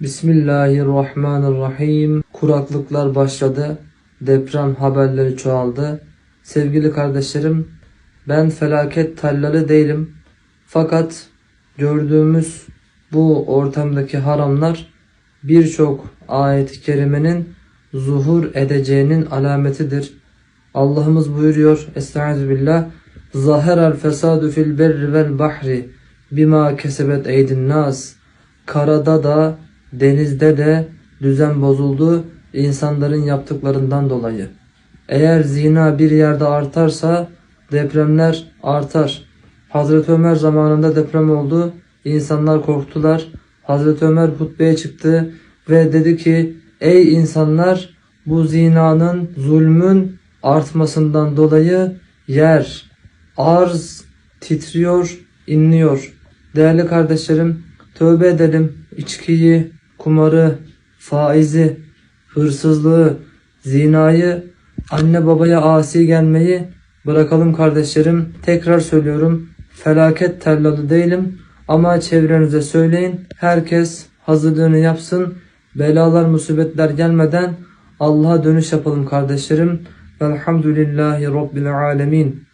Bismillahirrahmanirrahim. Kuraklıklar başladı. Deprem haberleri çoğaldı. Sevgili kardeşlerim, ben felaket tallalı değilim. Fakat gördüğümüz bu ortamdaki haramlar birçok ayet-i kerimenin zuhur edeceğinin alametidir. Allah'ımız buyuruyor Estaizu billah Zaherel fesadu fil berri vel bahri bima kesebet eydin nas Karada da denizde de düzen bozuldu insanların yaptıklarından dolayı. Eğer zina bir yerde artarsa depremler artar. Hazreti Ömer zamanında deprem oldu. İnsanlar korktular. Hazreti Ömer hutbeye çıktı ve dedi ki ey insanlar bu zinanın zulmün artmasından dolayı yer, arz titriyor, inliyor. Değerli kardeşlerim tövbe edelim içkiyi, kumarı, faizi, hırsızlığı, zinayı, anne babaya asi gelmeyi bırakalım kardeşlerim. Tekrar söylüyorum felaket tellalı değilim ama çevrenize söyleyin. Herkes hazırlığını yapsın. Belalar, musibetler gelmeden Allah'a dönüş yapalım kardeşlerim. Velhamdülillahi Rabbil alemin.